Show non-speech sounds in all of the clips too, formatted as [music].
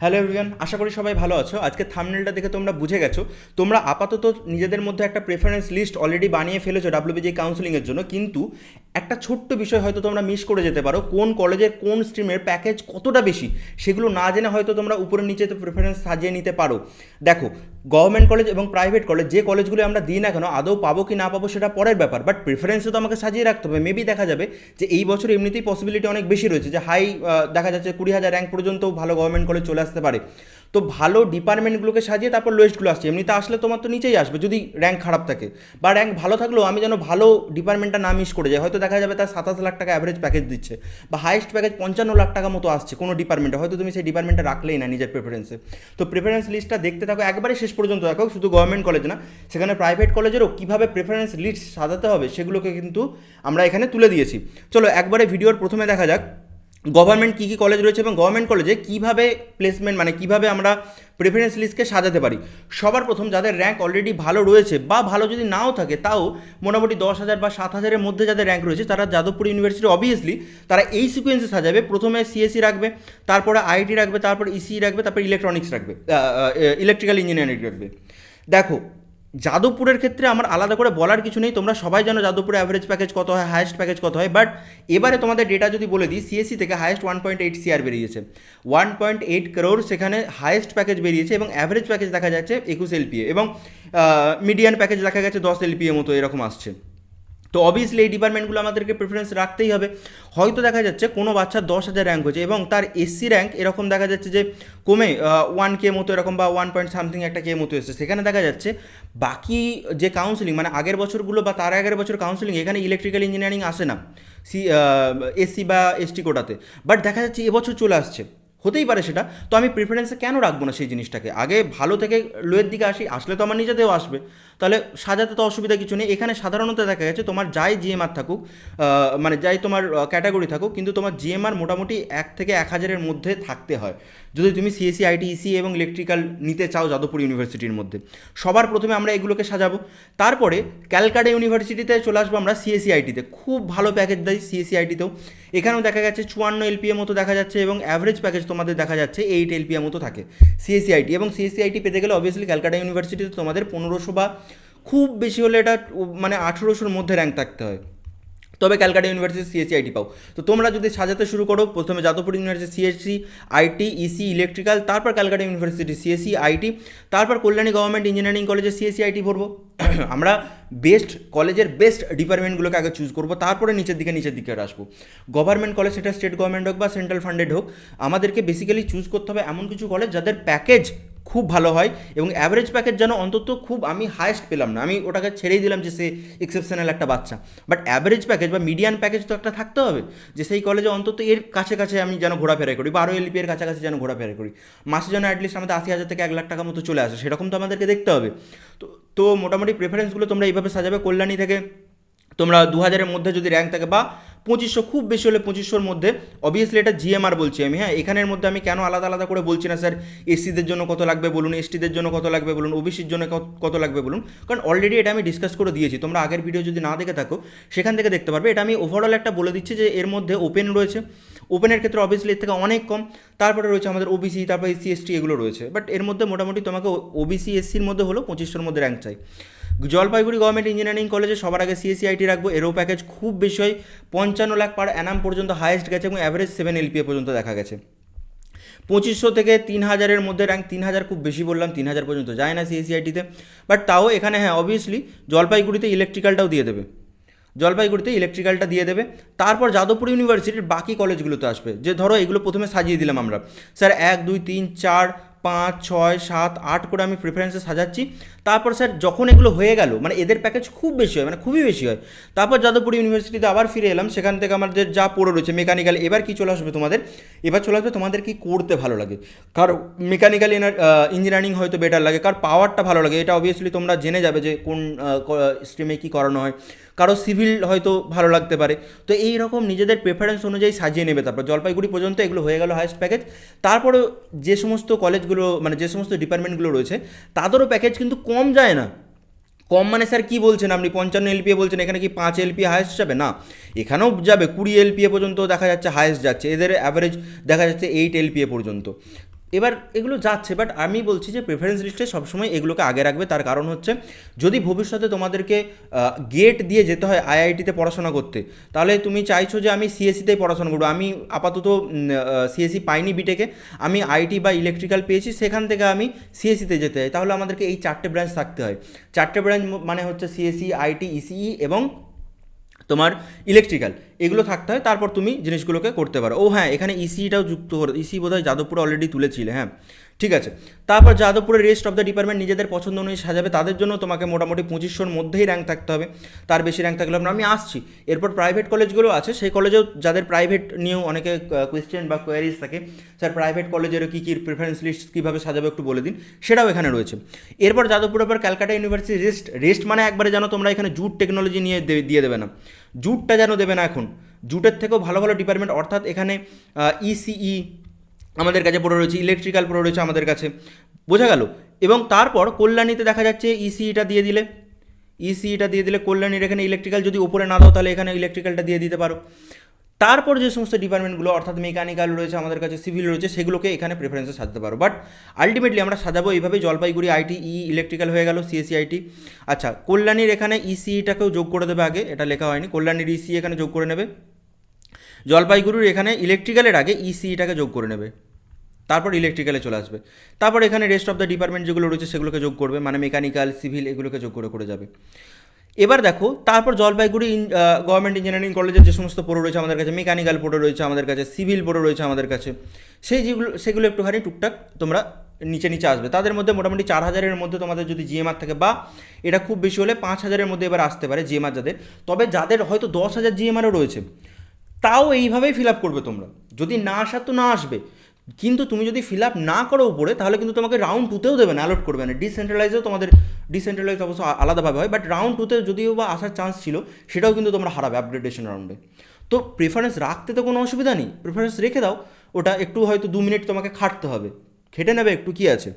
Hello everyone আশা করি সবাই ভালো আছো। আজকে থামনেলটা দেখে তোমরা বুঝে গেছো। তোমরা আপাতত নিজেদের মধ্যে একটা প্রেফারেন্স লিস্ট অলরেডি বানিয়ে ফেলেছো ডাব্লিউবিজি কাউন্সিলিংয়ের জন্য। কিন্তু একটা ছোট্ট বিষয় হয়তো তোমরা মিস করে যেতে পারো, কোন কলেজের কোন স্ট্রিমের প্যাকেজ কতটা বেশি, সেগুলো না জেনে হয়তো তোমরা উপরে নিচে প্রেফারেন্স সাজিয়ে নিতে পারো। দেখো গভর্নমেন্ট কলেজ এবং প্রাইভেট কলেজ যে কলেজগুলো আমরা দিই না কেন, আদৌ পাবো কি না পাবো সেটা পরের ব্যাপার বাট প্রেফারেন্সে তো আমাকে সাজিয়ে রাখতে হবে। মেবি দেখা যাবে যে এই বছর এমনিতেই পসিবিলিটি অনেক বেশি রয়েছে যে হাই দেখা যাচ্ছে কুড়ি হাজার র্যাঙ্ক পর্যন্ত ভালো গভর্নমেন্ট কলেজ চলে আসতে পারে। তো ভালো ডিপার্টমেন্টগুলোকে সাজিয়ে তারপর লোয়েস্টগুলো আসছে। এমনিতে আসলে তোমার তো নিচেই আসবে যদি র্যাঙ্ক খারাপ থাকে। বা র্যাঙ্ক ভালো থাকলেও আমি যেন ভালো ডিপার্টমেন্টটা না মিস করে যাই। হয়তো দেখা যাবে তার সাতাশ লাখ টাকা অ্যাভারেজ প্যাকেজ দিচ্ছে বা হাইয়েস্ট প্যাকেজ পঞ্চান্ন লাখ টাকা মতো আসছে কোনো ডিপার্টমেন্টে হয়তো তুমি সেই ডিপার্টমেন্টে রাখলেই না নিজের প্রেফারেন্সে তো প্রেফারেন্স লিস্টটা দেখতে থাকো। একবারে শেষ পর্যন্ত দেখো, শুধু গভর্নমেন্ট কলেজ না, সেখানে প্রাইভেট কলেজেরও কীভাবে প্রেফারেন্স লিস্ট সাজাতে হবে সেগুলোকে কিন্তু আমরা এখানে তুলে দিয়েছি। চলো, একবারে ভিডিওর প্রথমে দেখা যাক। গভর্নমেন্ট কী কী কলেজ রয়েছে এবং গভর্নমেন্ট কলেজে কীভাবে প্লেসমেন্ট মানে কীভাবে আমরা প্রেফারেন্স লিস্টকে সাজাতে পারি? সবার প্রথম যাদের র্যাঙ্ক অলরেডি ভালো রয়েছে বা ভালো যদি নাও থাকে, তাও মোটামুটি দশ হাজার বা সাত হাজারের মধ্যে যাদের র্যাঙ্ক রয়েছে, তারা যাদবপুর ইউনিভার্সিটি অবভিয়াসলি তারা এই সিকোয়েন্সে সাজাবে। প্রথমে সিএসসি রাখবে, তারপরে আইটি রাখবে, তারপর ইসি রাখবে, তারপর ইলেকট্রনিক্স রাখবে ইলেকট্রিক্যাল ইঞ্জিনিয়ারিং রাখবে। দেখো যাদবপুরের ক্ষেত্রে আমার আলাদা করে বলার কিছু নেই। তোমরা সবাই জানো যাদবপুরে অ্যাভারেজ প্যাকেজ কত হয় হায়েস্ট প্যাকেজ কত হয়। বাট এবারে তোমাদের ডেটা যদি বলে দিই সিএসসি থেকে highest one point eight CR বেরিয়েছে। ওয়ান পয়েন্ট এইট ক্রোর সেখানে হায়েস্ট প্যাকেজ বেরিয়েছে এবং অ্যাভারেজ প্যাকেজ দেখা যাচ্ছে একুশ এলপিএ এবং মিডিয়ান প্যাকেজ দেখা গেছে দশ এলপিএ মতো এরকম আসছে। তো অবভিয়াসলি এই ডিপার্টমেন্টগুলো আমাদেরকে প্রেফারেন্স রাখতেই হবে। হয়তো দেখা যাচ্ছে কোনো বাচ্চার দশ হাজার র্যাঙ্ক হয়েছে এবং তার এসসি র্যাঙ্ক এরকম দেখা যাচ্ছে যে কমে ওয়ান কে মতো এরকম বা ওয়ান পয়েন্ট সামথিং একটা কে মতো এসেছে। সেখানে দেখা যাচ্ছে বাকি যে কাউন্সিলিং মানে আগের বছরগুলো বা তার আগের বছর কাউন্সিলিং এখানে ইলেকট্রিক্যাল ইঞ্জিনিয়ারিং আসে না, সি এসসি বা এসটি কোটাতে। বাট দেখা যাচ্ছে এবছর চলে আসছে। হতেই পারে সেটা। তো আমি প্রিফারেন্সে কেন রাখব না সেই জিনিসটাকে? আগে ভালো থেকে লোয়ের দিকে আসি, আসলে তো আমার নিজেতেও আসবে। তাহলে সাজাতে তো অসুবিধা কিছু নেই। এখানে সাধারণত দেখা গেছে তোমার যাই জিএমআর থাকুক মানে যাই তোমার ক্যাটাগরি থাকুক, কিন্তু তোমার জিএমআর মোটামুটি এক থেকে এক হাজারের মধ্যে থাকতে হয়। যদি তুমি সিএসসি আইটি ইসি এবং ইলেকট্রিক্যাল নিতে চাও যাদবপুর ইউনিভার্সিটির মধ্যে। সবার প্রথমে আমরা এগুলোকে সাজাবো। তারপরে ক্যালকাটা ইউনিভার্সিটিতে চলে আসব আমরা সিএসসি আইটিতে খুব ভালো প্যাকেজ দেয় সিএসসি আইটিতেও এখানেও দেখা গেছে চুয়ান্ন এলপিএ মতো দেখা যাচ্ছে এবং অ্যাভারেজ প্যাকেজ তোমাদের দেখা যাচ্ছে এইট এলপিএ মতো থাকে। সিএসসি আইটি এবং সিএসসি আইটি পেতে গেলে অবভিয়াসলি ক্যালকাটা ইউনিভার্সিটিতে তোমাদের পনেরোশো বা খুব বেশি হলে এটা মানে আঠেরোশোর মধ্যে র্যাঙ্ক থাকতে হয়। তবে ক্যালকাটা ইউনিভার্সিটি সিএসসি আইটি পাও। তো তোমরা যদি সাজাতে শুরু করো, প্রথমে Jadavpur university CSC IT EC electrical তারপর ক্যালকাটা ইউনিভার্সিটি সিএসসি আইটি তারপর কল্যাণী গভর্নমেন্ট ইঞ্জিনিয়ারিং কলেজে সিএসসি আইটি ভরবো। [clears throat] আমরা বেস্ট কলেজের বেস্ট ডিপার্টমেন্টগুলোকে আগে চুজ করব, তারপরে নিচের দিকে নিচের দিকে আসব। গভর্নমেন্ট কলেজ সেটা স্টেট গভর্নমেন্ট হোক বা সেন্ট্রাল ফান্ডেড হোক, আমাদেরকে বেসিক্যালি চুজ করতে হবে এমন কিছু কলেজ যাদের প্যাকেজ খুব ভালো হয় এবং অ্যাভারেজ প্যাকেজ যেন অন্তত খুব আমি হায়েস্ট পেলাম না। আমি ওটাকে ছেড়েই দিলাম যে সে এক্সেপশনাল একটা বাচ্চা। বাট অ্যাভারেজ প্যাকেজ বা মিডিয়ান প্যাকেজ তো একটা থাকতে হবে যে সেই কলেজে অন্তত এর কাছে কাছে আমি যেন ঘোরাফেরা করি বা বারো এলপি এর কাছাকাছি যেন ঘোরাফেরা করি। মাসে যেন অ্যাটলিস্ট আমাদের আশি হাজার থেকে এক লাখ টাকা মতো চলে আসে, সেরকম তো আমাদেরকে দেখতে হবে। তো তো মোটামুটি প্রেফারেন্সগুলো তোমরা এইভাবে সাজাবে, কল্যাণী থেকে তোমরা দু হাজারের মধ্যে যদি র্যাঙ্ক থাকে বা পঁচিশশো, খুব বেশি হলে পঁচিশশোর মধ্যে। অবভিয়াসলি এটা জিএমআর বলছি আমি হ্যাঁ? এখানের মধ্যে আমি কেন আলাদা আলাদা করে বলছি না, স্যার? এসসিদের জন্য কত লাগবে বলুন এসটিদের জন্য কত লাগবে বলুন ওবিসির জন্য কত লাগবে বলুন? কারণ অলরেডি এটা আমি ডিসকাস করে দিয়েছি। তোমরা আগের ভিডিও যদি না দেখে থাকো, সেখান থেকে দেখতে পারবে। এটা আমি ওভারঅল একটা বলে দিচ্ছি যে এর মধ্যে ওপেন রয়েছে। ওপেনের ক্ষেত্রে অবভিয়াসলি এর থেকে অনেক কম। তারপরে রয়েছে আমাদের ওবিসি তারপরে এসসি এসটি এগুলো রয়েছে। বাট এর মধ্যে মোটামুটি তোমাকে ওবিসি এসসির মধ্যে হলো পঁচিশশোর মধ্যে র্যাঙ্ক চাই। জলপাইগুড়ি গভর্নমেন্ট ইঞ্জিনিয়ারিং কলেজে সবার আগে সিএসসি আইটি রাখব। এরও প্যাকেজ খুব বেশি। হয় পঞ্চান্ন লাখ পার অ্যানাম পর্যন্ত হায়েস্ট গেছে এবং অ্যাভারেজ সেভেন এলপিএ পর্যন্ত দেখা গেছে। পঁচিশশো থেকে তিন হাজারের মধ্যে র্যাঙ্ক তিন হাজার খুব বেশি বললাম, তিন হাজার পর্যন্ত যায় না সিএসিআইটিতে বাট তাও এখানে হ্যাঁ অবভিয়াসলি জলপাইগুড়িতে ইলেকট্রিক্যালটাও দিয়ে দেবে। জলপাইগুড়িতে ইলেকট্রিক্যালটা দিয়ে দেবে। তারপর যাদবপুর ইউনিভার্সিটির বাকি কলেজগুলোতে আসবে। যে ধরো এগুলো প্রথমে সাজিয়ে দিলাম আমরা। স্যার এক, দুই, তিন, চার পাঁচ, ছয়, সাত, আট করে আমি প্রিফারেন্সে সাজাচ্ছি। তারপর স্যার যখন এগুলো হয়ে গেল মানে এদের প্যাকেজ খুব বেশি হয় মানে খুবই বেশি হয়। তারপর যাদবপুর ইউনিভার্সিটিতে আবার ফিরে এলাম, সেখান থেকে আমাদের যা পড়ে রয়েছে মেকানিক্যাল এবার কি চলে আসবে তোমাদের? এবার চলে আসবে তোমাদের কি করতে ভালো লাগে। কার মেকানিক্যাল ইঞ্জিনিয়ারিং হয়তো বেটার লাগে কার পাওয়ারটা ভালো লাগে। এটা অবভিয়াসলি তোমরা জেনে যাবে যে কোন স্ট্রিমে কী করানো হয়। কারও সিভিল হয়তো ভালো লাগতে পারে। তো এই রকম নিজেদের প্রেফারেন্স অনুযায়ী সাজিয়ে নেবে তারপর জলপাইগুড়ি পর্যন্ত এগুলো হয়ে গেল হায়েস্ট প্যাকেজ তারপরে যে সমস্ত কলেজগুলো মানে যে সমস্ত ডিপার্টমেন্টগুলো রয়েছে, তাদেরও প্যাকেজ কিন্তু কম যায় না। কম মানে স্যার কী বলছেন আপনি? পঞ্চান্ন এলপিএ বলছেন, এখানে কি পাঁচ এলপিএ হায়েস্ট যাবে? না। এখানেও যাবে, কুড়ি এলপিএ পর্যন্ত দেখা যাচ্ছে হায়েস্ট যাচ্ছে। এদের অ্যাভারেজ দেখা যাচ্ছে এইট এলপিএ পর্যন্ত। এবার এগুলো যাচ্ছে বাট আমি বলছি যে প্রেফারেন্স লিস্টে সবসময় এগুলোকে আগে রাখবে। তার কারণ হচ্ছে, যদি ভবিষ্যতে তোমাদেরকে গেট দিয়ে যেতে হয় আইআইটিতে পড়াশোনা করতে, তাহলে তুমি চাইছো যে আমি সিএসসিতেই পড়াশোনা করব। আমি আপাতত সিএসসি পাইনি বিটেকে আমি আইটি বা ইলেকট্রিক্যাল পেয়েছি, সেখান থেকে আমি সিএসসিতে যেতে হয়। তাহলে আমাদেরকে এই চারটে ব্রাঞ্চ থাকতে হয়। চারটে ব্রাঞ্চ মানে হচ্ছে সিএসসি আইটি ইসিই এবং তোমার ইলেকট্রিক্যাল এগুলো থাকতে হয়, তারপর তুমি জিনিসগুলোকে করতে পারো। ও হ্যাঁ এখানে ইসিটাও যুক্ত করো ইসি বোধহয় যাদবপুর অলরেডি তুলেছিলে হ্যাঁ। ঠিক আছে। তারপর যাদবপুরের রেস্ট অফ দ্য ডিপার্টমেন্ট নিজেদের পছন্দ অনুযায়ী সাজাবে, তাদের জন্য তোমাকে মোটামুটি পঁচিশশোর মধ্যেই র্যাঙ্ক থাকতে হবে। তার বেশি র্যাঙ্ক থাকলে আমি আসছি। এরপর প্রাইভেট কলেজগুলো আছে, সেই কলেজেও যাদের প্রাইভেট নিয়েও অনেকে কোয়েশ্চেন বা কোয়ারিজ থাকে স্যার প্রাইভেট কলেজেরও কী কী প্রেফারেন্স লিস্ট কীভাবে সাজাবে একটু বলে দিন। সেটাও এখানে রয়েছে। এরপর যাদবপুরের পর ক্যালকাটা ইউনিভার্সিটি রেস্ট রেস্ট মানে একবারে যেন তোমরা এখানে জুট টেকনোলজি নিয়ে দিয়ে দেবে না। জুটটা যেন দেবে না এখন। জুটের থেকেও ভালো ভালো ডিপার্টমেন্ট অর্থাৎ এখানে ইসিই আমাদের কাছে পড়ে রয়েছে ইলেকট্রিক্যাল পড়ে রয়েছে আমাদের কাছে। বোঝা গেল? এবং তারপর কল্যাণীতে দেখা যাচ্ছে ইসিইটা দিয়ে দিলে। ইসিইটা দিয়ে দিলে কল্যাণীর এখানে ইলেকট্রিক্যাল যদি উপরে না দাও, তাহলে এখানে ইলেকট্রিক্যালটা দিয়ে দিতে পারো। তারপর যে সমস্ত ডিপার্টমেন্টগুলো, অর্থাৎ মেকানিক্যাল রয়েছে আমাদের কাছে সিভিল রয়েছে, সেগুলোকে এখানে প্রেফারেন্সে সাজতে পারো। বাট আলটিমেটলি আমরা সাজাবো এইভাবেই জলপাইগুড়ি আইটি ই ইলেকট্রিক্যাল হয়ে গেল সিএসসি আইটি আচ্ছা কল্যাণীর এখানে ইসিইটাকেও যোগ করে দেবে আগে, এটা লেখা হয়নি। কল্যাণীর ইসি এখানে যোগ করে নেবে। জলপাইগুড়ির এখানে ইলেকট্রিক্যালের আগে ইসিইটাকে যোগ করে নেবে। তারপর ইলেকট্রিক্যালে চলে আসবে। তারপর এখানে রেস্ট অফ দ্য ডিপার্টমেন্ট যেগুলো রয়েছে সেগুলোকে যোগ করবে মানে মেকানিক্যাল সিভিল এগুলোকে যোগ করে করে যাবে। এবার দেখো, তারপর জলপাইগুড়ি গভর্নমেন্ট ইঞ্জিনিয়ারিং কলেজের যে সমস্ত পড়ে রয়েছে আমাদের কাছে মেকানিক্যাল পড়ে রয়েছে আমাদের কাছে সিভিল পড়ে রয়েছে আমাদের কাছে, সেই যেগুলো, সেগুলো একটুখানি টুকটাক তোমরা নিচে নিচে আসবে। তাদের মধ্যে মোটামুটি চার হাজারের মধ্যে তোমাদের যদি জিএমআর থাকে, বা এটা খুব বেশি হলে পাঁচ হাজারের মধ্যে এবার আসতে পারে জিএমআর যাদের। তবে যাদের হয়তো দশ হাজার জিএমআরও রয়েছে, তাও এইভাবেই ফিল আপ করবে তোমরা। যদি না আসার তো না আসবে। কিন্তু তুমি যদি ফিল আপ না করো উপরে, তাহলে কিন্তু তোমাকে রাউন্ড টুতেও দেবে না অ্যালোট করবে না। ডিসেন্ট্রালাইজেও তোমাদের ডিসেন্ট্রালাইজ অবশ্য আলাদাভাবে হয় বাট রাউন্ড টুতে যদিও বা আসার চান্স ছিল, সেটাও কিন্তু তোমরা হারাবে আপগ্রেডেশন রাউন্ডে তো প্রেফারেন্স রাখতে তো কোনো অসুবিধা নেই প্রেফারেন্স রেখে দাও, ওটা একটু হয়তো দু মিনিট তোমাকে খাটতে হবে। খেটে নেবে একটু কি আছে?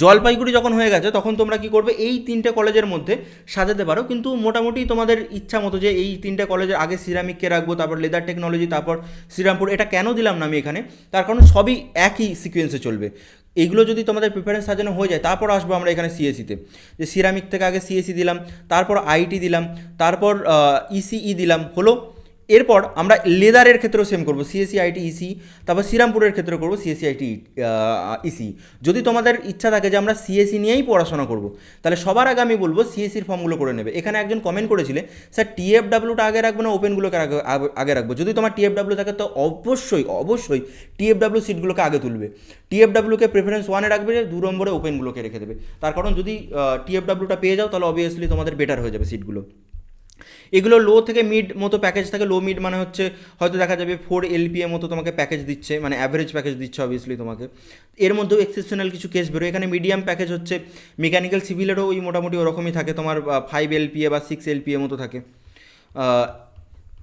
জলপাইগুড়ি যখন হয়ে গেছে, তখন তোমরা কি করবে, এই তিনটে কলেজের মধ্যে সাজাতে পারো। কিন্তু মোটামুটি তোমাদের ইচ্ছা মতো যে এই তিনটে কলেজের আগে সিরামিককে রাখব, তারপর লেদার টেকনোলজি, তারপর শ্রীরামপুর, এটা কেন দিলাম না আমি এখানে? তার কারণ সবই একই সিকোয়েন্সে চলবে। এইগুলো যদি তোমাদের প্রিফারেন্স সাজানো হয়ে যায়, তারপর আসব আমরা এখানে সিএসিতে যে সিরামিক থেকে আগে সিএসি দিলাম, তারপর আইটি দিলাম, তারপর ইসিই দিলাম, হলো এরপর আমরা লেদারের ক্ষেত্রেও সেম করব সিএসসি আইটি ইসি তারপর শ্রীরামপুরের ক্ষেত্রে করব সিএসসি আইটি ইসি যদি তোমাদের ইচ্ছা থাকে যে আমরা সিএসসি নিয়েই পড়াশোনা করব, তাহলে সবার আগে আমি বলব সিএসসির ফর্মগুলো করে নেবে। এখানে একজন কমেন্ট করেছিলে, স্যার টিএফডাব্লিউটা আগে রাখব না ওপেনগুলোকে আগে- আগে রাখব? যদি তোমার টিএফডাব্লিউ থাকে, তো অবশ্যই অবশ্যই টিএফডাব্লিউ সিটগুলোকে আগে তুলবে। টিএফডাব্লিউকে প্রেফারেন্স ওয়ানে রাখবে দু নম্বরে ওপেনগুলোকে রেখে দেবে। তার কারণ যদি টিএফডাব্লিউটা পেয়ে যাও, তাহলে অবভিয়াসলি তোমাদের বেটার হয়ে যাবে সিটগুলো এগুলো লো থেকে মিড মতো প্যাকেজ থাকে লো মিড মানে হচ্ছে হয়তো দেখা যাবে ফোর এলপিএ মতো তোমাকে প্যাকেজ দিচ্ছে মানে অ্যাভারেজ প্যাকেজ দিচ্ছে অবভিয়াসলি তোমাকে। এর মধ্যেও এক্সেপশনাল কিছু কেস বেরোয়। এখানে মিডিয়াম প্যাকেজ হচ্ছে মেকানিক্যাল সিভিলেরও ওই মোটামুটি ওরকমই থাকে, তোমার ফাইভ এলপিএ বা সিক্স এলপিএ মতো থাকে।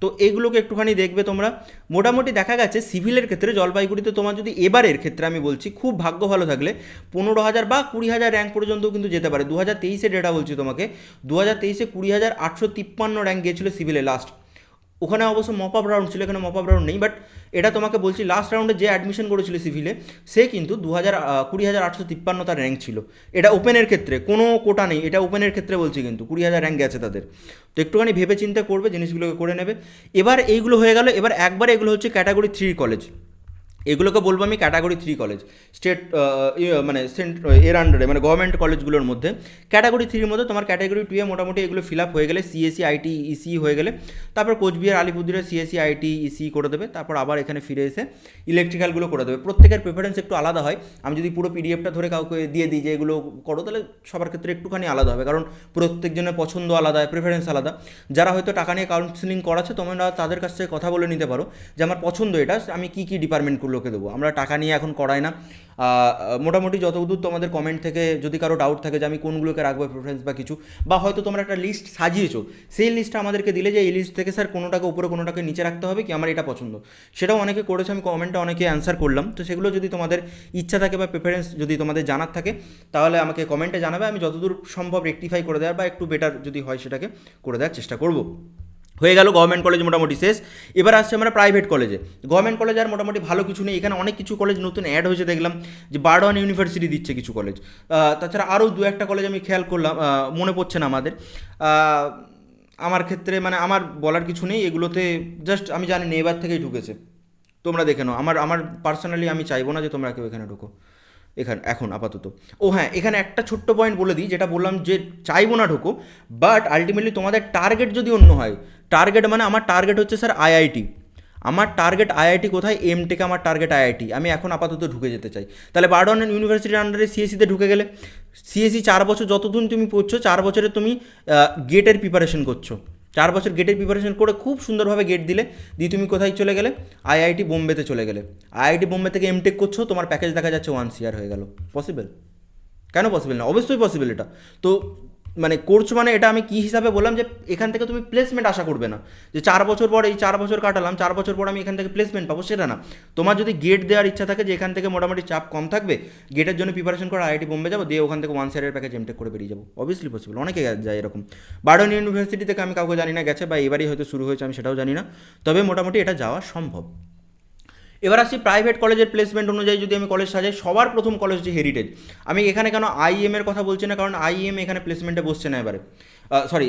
তো এগুলোকে একটুখানি দেখবে তোমরা। মোটামুটি দেখা গেছে সিভিলের ক্ষেত্রে জলপাইগুড়িতে তোমার যদি এবারের ক্ষেত্রে আমি বলছি, খুব ভাগ্য ভালো থাকলে পনেরো হাজার বা কুড়ি হাজার র্যাঙ্ক পর্যন্ত কিন্তু যেতে পারে। দু হাজার তেইশে ডেটা বলছি তোমাকে, দু হাজার তেইশে কুড়ি হাজার আটশো তিপ্পান্ন র্যাঙ্ক গিয়েছিল সিভিলে লাস্ট ওখানে অবশ্য মপ আপ রাউন্ড ছিল, এখানে মপ আপ রাউন্ড নেই বাট এটা তোমাকে বলছি লাস্ট রাউন্ডে যে অ্যাডমিশন করেছিল সিভিলে সে কিন্তু দু হাজার কুড়ি হাজার আটশো তিপ্পান্ন তার র্যাঙ্ক ছিল। এটা ওপেনের ক্ষেত্রে, কোনো কোটা নেই, এটা ওপেনের ক্ষেত্রে বলছি কিন্তু কুড়ি হাজার র্যাঙ্ক গেছে তাদের। তো একটুখানি ভেবে চিন্তা করবে, জিনিসগুলোকে করে নেবে। এবার এইগুলো হয়ে গেল, এবার একবার এগুলো হচ্ছে ক্যাটাগরি থ্রি কলেজ এগুলোকে বলব আমি ক্যাটাগরি থ্রি কলেজ স্টেট মানে এর আন্ডারে মানে গভর্নমেন্ট কলেজগুলোর মধ্যে। ক্যাটাগরি থ্রির মধ্যে তোমার ক্যাটাগরি টুয়ে মোটামুটি এগুলো ফিল আপ হয়ে গেলে সিএসসি আইটি ইসি হয়ে গেলে। তারপর কোচবিহার, আলিপুরদুয়ারে সিএসসি আইটি ইসি করে দেবে। তারপর আবার এখানে ফিরে এসে ইলেকট্রিক্যালগুলো করে দেবে। প্রত্যেকের প্রেফারেন্স একটু আলাদা হয়। আমি যদি পুরো পিডিএফটা ধরে কাউকে দিয়ে দিই যে এগুলো করো, তাহলে সবার ক্ষেত্রে একটুখানি আলাদা হবে। কারণ প্রত্যেকজনের পছন্দ আলাদা হয় প্রেফারেন্স আলাদা। যারা হয়তো টাকা নিয়ে কাউন্সিলিং করাচ্ছে, তোমরা তাদের কাছ থেকে কথা বলে নিতে পারো যে আমার পছন্দ এটা, আমি কী কী ডিপার্টমেন্টগুলোকে দেবো। আমরা টাকা নিয়ে এখন করাই না। মোটামুটি যতদূর তোমাদের কমেন্ট থেকে যদি কারও ডাউট থাকে যে আমি কোনগুলোকে রাখব প্রেফারেন্স বা কিছু, বা হয়তো তোমরা একটা লিস্ট সাজিয়েছো, সেই লিস্টটা আমাদেরকে দিলে যে এই লিস্ট থেকে স্যার কোনোটাকে উপরে কোনোটাকে নিচে রাখতে হবে কি আমার এটা পছন্দ। সেটাও অনেকে করেছে, আমি কমেন্টে অনেকে অ্যান্সার করলাম। তো সেগুলো যদি তোমাদের ইচ্ছা থাকে বা প্রেফারেন্স যদি তোমাদের জানার থাকে, তাহলে আমাকে কমেন্টে জানাবে। আমি যতদূর সম্ভব রেকটিফাই করে দেওয়ার বা একটু বেটার যদি হয় সেটাকে করে দেওয়ার চেষ্টা করব। হয়ে গেল গভর্নমেন্ট কলেজ মোটামুটি শেষ। এবার আসছে আমরা প্রাইভেট কলেজে গভর্নমেন্ট কলেজ আর মোটামুটি ভালো কিছু নেই। এখানে অনেক কিছু কলেজ নতুন অ্যাড হয়েছে দেখলাম, যে বারডন ইউনিভার্সিটি দিচ্ছে কিছু কলেজ তাছাড়া আরও দু একটা কলেজ আমি খেয়াল করলাম মনে পড়ছে না আমাদের। আমার ক্ষেত্রে মানে আমার বলার কিছু নেই, এগুলোতে জাস্ট আমি জানি না এবার থেকেই ঢুকেছে। তোমরা দেখে নাও। আমার আমার পার্সোনালি আমি চাইব না যে তোমরা কেউ এখানে ঢুকো। এখানে, এখন আপাতত। ও হ্যাঁ এখানে একটা ছোট্ট পয়েন্ট বলে দিই, যেটা বললাম যে চাইব না ঢুকো বাট আলটিমেটলি তোমাদের টার্গেট যদি অন্য হয় টার্গেট মানে আমার টার্গেট হচ্ছে স্যার আইআইটি আমার টার্গেট আইআইটি কোথায়? এম টেকে আমার টার্গেট আইআইটি আমি এখন আপাতত ঢুকে যেতে চাই। তাহলে বারডন ইউনিভার্সিটির আন্ডারে সিএসিতে ঢুকে গেলে সিএসি চার বছর যতদিন তুমি পড়ছো, চার বছরে তুমি গেটের প্রিপারেশন করছ। চার বছর গেটের প্রিপারেশন করে খুব সুন্দরভাবে গেট দিলে, দিয়ে তুমি কোথায় চলে গেলে? আইআইটি বোম্বেতে চলে গেলে। আইআইটি বোম্বে থেকে এমটেক করছ, তোমার প্যাকেজ দেখা যাচ্ছে ওয়ান সিয়ার হয়ে গেল। পসিবল কেন পসিবল না? অবশ্যই পসিবল এটা। তো মানে করছ মানে এটা আমি কী হিসাবে বললাম যে এখান থেকে তুমি প্লেসমেন্ট আশা করবে না। যে চার বছর পর এই চার বছর কাটালাম, চার বছর পর আমি এখান থেকে প্লেসমেন্ট পাবো, সেটা না। তোমার যদি গেট দেওয়ার ইচ্ছা থাকে যে এখান থেকে মোটামুটি চাপ কম থাকবে গেটের জন্য প্রিপারেশন করে আইআইটি বোম্বে যাব, দিয়ে ওখান থেকে ওয়ান সাইডের প্যাকেজ এমটেক করে বেরিয়ে যাব। অবভিয়াসলি পসিবল অনেকে যায় এরকম। বার্ডন ইউনিভার্সিটি থেকে আমি কাউকে জানি না গেছে বা এবারই হয়তো শুরু হয়েছে, আমি সেটাও জানি না। তবে মোটামুটি এটা যাওয়া সম্ভব। এবার আসছি প্রাইভেট কলেজের প্লেসমেন্ট অনুযায়ী যদি আমি কলেজ সাজাই, সবার প্রথম কলেজ হচ্ছে হেরিটেজ আমি এখানে কেন আইএম এর কথা বলছি না? কারণ আইএম এখানে প্লেসমেন্টে বসছে না এবারে। সরি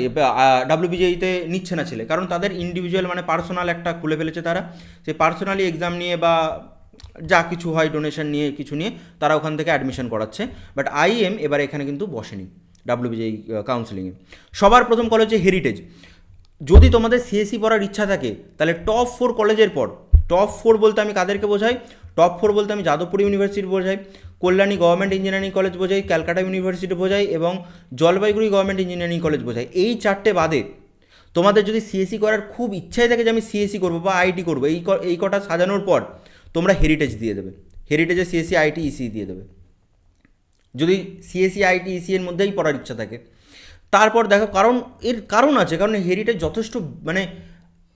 ডাব্লিউবিজেইতে নিচ্ছে না ছেলে। কারণ তাদের ইন্ডিভিজুয়াল মানে পার্সোনাল একটা খুলে ফেলেছে তারা। সেই পার্সোনালি এক্সাম নিয়ে বা যা কিছু হয় ডোনেশন নিয়ে, কিছু নিয়ে তারা ওখান থেকে অ্যাডমিশন করাচ্ছে। বাট আইএম এবার এখানে কিন্তু বসেনি ডাব্লিউবিজেই কাউন্সিলিংয়ে সবার প্রথম কলেজ হচ্ছে হেরিটেজ যদি তোমাদের সিএসসি পড়ার ইচ্ছা থাকে, তাহলে টপ ফোর কলেজের পর টপ ফোর বলতে আমি কাদেরকে বোঝাই? টপ ফোর বলতে আমি যাদবপুর ইউনিভার্সিটি বোঝাই, কল্যাণী গভর্নমেন্ট ইঞ্জিনিয়ারিং কলেজ বোঝাই ক্যালকাটা ইউনিভার্সিটি বোঝাই এবং জলপাইগুড়ি গভর্নমেন্ট ইঞ্জিনিয়ারিং কলেজ বোঝাই। এই চারটে বাদে তোমাদের যদি সিএসসি করার খুব ইচ্ছাই থাকে যে আমি সিএসসি করব বা আইটি করব, এই এই কটা সাজানোর পর তোমরা হেরিটেজ দিয়ে দেবে। হেরিটেজে সিএসসি আইটি ইসি দিয়ে দেবে। যদি সিএসসি আইটি ইসি এর মধ্যেই পড়ার ইচ্ছা থাকে। তারপর দেখো, কারণ এর কারণ আছে, কারণ হেরিটেজ যথেষ্ট মানে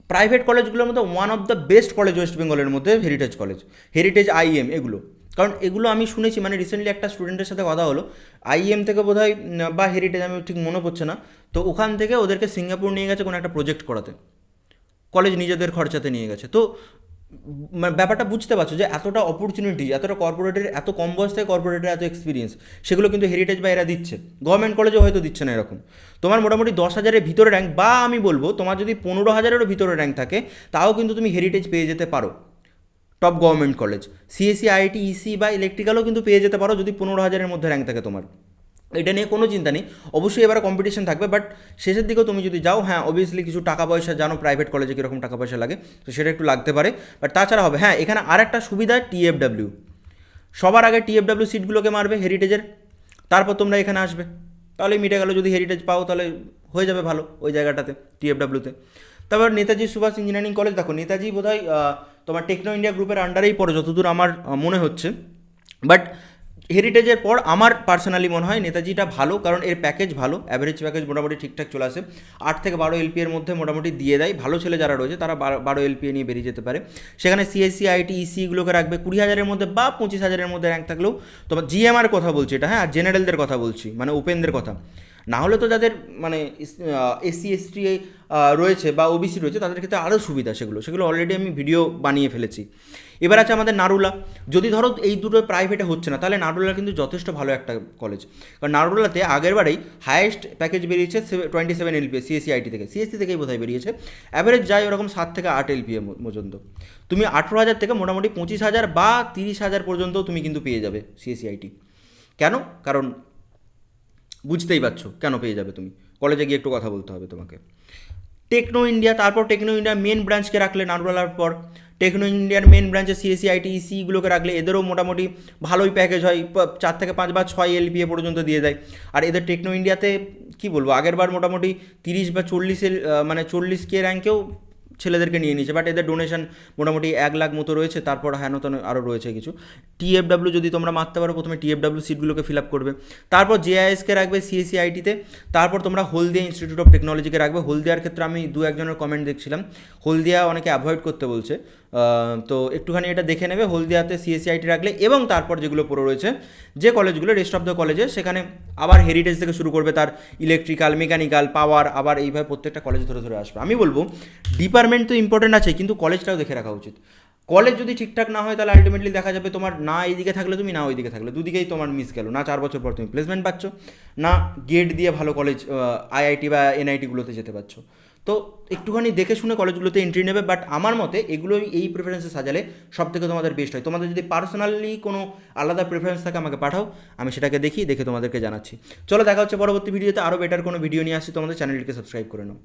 প্রাইভেট কলেজগুলোর মধ্যে one of the best college West বেঙ্গলের মধ্যে হেরিটেজ কলেজ হেরিটেজ আইএম এগুলো। কারণ এগুলো আমি শুনেছি মানে রিসেন্টলি একটা স্টুডেন্টের সাথে কথা হলো। আইএম থেকে বোধ বা হেরিটেজ আমি ঠিক মনে পড়ছে না। তো ওখান থেকে ওদেরকে সিঙ্গাপুর নিয়ে গেছে কোনো একটা প্রজেক্ট করাতে। কলেজ নিজেদের খরচাতে নিয়ে গেছে। তো মানে ব্যাপারটা বুঝতে পারছ যে এতটা অপরচুনিটি এতটা কর্পোরেটের এত কম বয়স থেকে কর্পোরেটের এত এক্সপিরিয়েন্স সেগুলো কিন্তু হেরিটেজ বা এরা দিচ্ছে। গভর্নমেন্ট কলেজে হয়তো দিচ্ছে না এরকম। তোমার মোটামুটি দশ হাজারের ভিতরে র্যাঙ্ক বা আমি বলব তোমার যদি পনেরো হাজারেরও ভিতরে র্যাঙ্ক থাকে, তাও কিন্তু তুমি হেরিটেজ পেয়ে যেতে পারো। Top government college CSC IT EC বা ইলেকট্রিক্যালও কিন্তু পেয়ে যেতে পারো যদি পনেরো হাজারের মধ্যে র্যাঙ্ক থাকে তোমার। এটা নিয়ে কোনো চিন্তা নেই। অবশ্যই এবার কম্পিটিশন থাকবে বাট শেষের দিকেও তুমি যদি যাও হ্যাঁ অবভিয়াসলি কিছু টাকা পয়সা জানো প্রাইভেট কলেজে কীরকম টাকা পয়সা লাগে, তো সেটা একটু লাগতে পারে। বাট তাছাড়া হবে হ্যাঁ এখানে আর একটা সুবিধা টিএফডাব্লিউ সবার আগে টিএফডাব্লিউ সিটগুলোকে মারবে হেরিটেজের তারপর তোমরা এখানে আসবে। তাহলে মিটে গেলো, যদি হেরিটেজ পাও, তাহলে হয়ে যাবে ভালো ওই জায়গাটাতে টিএফডাব্লিউতে তারপর নেতাজি সুভাষ ইঞ্জিনিয়ারিং কলেজ দেখো, নেতাজি বোধহয় তোমার টেকনো ইন্ডিয়া গ্রুপের আন্ডারেই পড়ে, যতদূর আমার মনে হচ্ছে। বাট হেরিটেজের পর আমার পার্সোনালি মনে হয় নেতাজিটা ভালো, কারণ এর প্যাকেজ ভালো অ্যাভারেজ প্যাকেজ মোটামুটি ঠিকঠাক চলে আসে। আট থেকে বারো এলপি এর মধ্যে মোটামুটি দিয়ে দেয়। ভালো ছেলে যারা রয়েছে, তারা বারো- এলপি নিয়ে বেরিয়ে যেতে পারে। সেখানে সিএসসি আইটি ইসিগুলোকে রাখবে। কুড়ি হাজারের মধ্যে বা পঁচিশ হাজারের মধ্যে র্যাঙ্ক থাকলেও তোমার জিএমআর কথা বলছি এটা হ্যাঁ আর জেনারেলদের কথা বলছি মানে ওপেনদের কথা। না হলে তো যাদের মানে এসসি এসটি রয়েছে বা ওবিসি রয়েছে, তাদের ক্ষেত্রে আরও সুবিধা সেগুলো। সেগুলো অলরেডি আমি ভিডিও বানিয়ে ফেলেছি। এবার আছে আমাদের নারুলা। যদি ধরো এই দুটো প্রাইভেটে হচ্ছে না, তাহলে নারুলা কিন্তু যথেষ্ট ভালো একটা কলেজ কারণ নারুলাতে আগের বারেই হায়েস্ট প্যাকেজ বেরিয়েছে twenty seven LP CSC IT থেকে। সিএসসি থেকেই বোধহয় বেরিয়েছে। অ্যাভারেজ যায় ওরকম সাত থেকে আট এলপি পর্যন্ত। তুমি আঠেরো হাজার থেকে মোটামুটি পঁচিশ হাজার বা তিরিশ হাজার পর্যন্ত তুমি কিন্তু পেয়ে যাবে সিএসসি আইটি কেন? কারণ বুঝতেই পারছ কেন পেয়ে যাবে তুমি। কলেজে গিয়ে একটু কথা বলতে হবে তোমাকে। টেকনো ইন্ডিয়া তারপর টেকনো ইন্ডিয়ার মেন ব্রাঞ্চকে রাখলে নারুলার পর। টেকনো ইন্ডিয়ার মেন ব্রাঞ্চে সিএসি আইটি ইসিগুলোকে রাখলে এদেরও মোটামুটি ভালোই প্যাকেজ হয়। চার থেকে পাঁচ বা ছয় এলপিএ পর্যন্ত দিয়ে দেয়। আর এদের টেকনো ইন্ডিয়াতে কী বলব? আগেরবার মোটামুটি তিরিশ বা চল্লিশের মানে চল্লিশ কে র্যাঙ্কেও ছেলেদেরকে নিয়ে নিয়েছে বাট এদের ডোনেশন মোটামুটি এক লাখ মতো রয়েছে, তারপর হ্যানতন আরও রয়েছে কিছু। টিএফডাব্লিউ যদি তোমরা মারতে পারো, প্রথমে টিএফডাব্লিউ সিটগুলোকে ফিল আপ করবে। তারপর জেআইএসকে রাখবে সিএসসি আইটিতে তারপর তোমরা হলদিয়া ইনস্টিটিউট অফ টেকনোলজিকে রাখবে। হলদিয়ার ক্ষেত্রে আমি দু একজনের কমেন্ট দেখছিলাম। হলদিয়া অনেকে অ্যাভয়েড করতে বলছে। তো একটুখানি এটা দেখে নেবে। হলদিয়াতে সিএসসি আইটি রাখলে এবং তারপর যেগুলো পড়ে রয়েছে, যে কলেজগুলো রেস্ট অফ দ্য কলেজে সেখানে আবার হেরিটেজ থেকে শুরু করবে তার ইলেকট্রিক্যাল মেকানিক্যাল পাওয়ার আবার এইভাবে প্রত্যেকটা কলেজ ধরে ধরে আসবে। আমি বলব ডিপার্টমেন্ট তো ইম্পর্টেন্ট আছে, কিন্তু কলেজটাও দেখে রাখা উচিত। কলেজ যদি ঠিকঠাক না হয়, তাহলে আলটিমেটলি দেখা যাবে তোমার না এইদিকে থাকলে তুমি না ওইদিকে থাকলে। দুদিকেই তোমার মিস গেল। না চার বছর পর তুমি প্লেসমেন্ট পাচ্ছ, না গেট দিয়ে ভালো কলেজ আইআইটি বা এনআইটিগুলোতে যেতে পারছ। তো একটুখানি দেখে শুনে কলেজগুলোতে এন্ট্রি নেবে বাট আমার মতে এগুলোই এই প্রেফারেন্সে সাজালে সব থেকে তোমাদের বেস্ট হয়। তোমাদের যদি পার্সোনালি কোনো আলাদা প্রেফারেন্স থাকে, আমাকে পাঠাও, আমি সেটাকে দেখি, দেখে তোমাদেরকে জানাচ্ছি। চলো দেখা হচ্ছে পরবর্তী ভিডিওতে আরও বেটার কোনো ভিডিও নিয়ে আসছি। তোমাদের চ্যানেলটিকে সাবস্ক্রাইব করে নাও।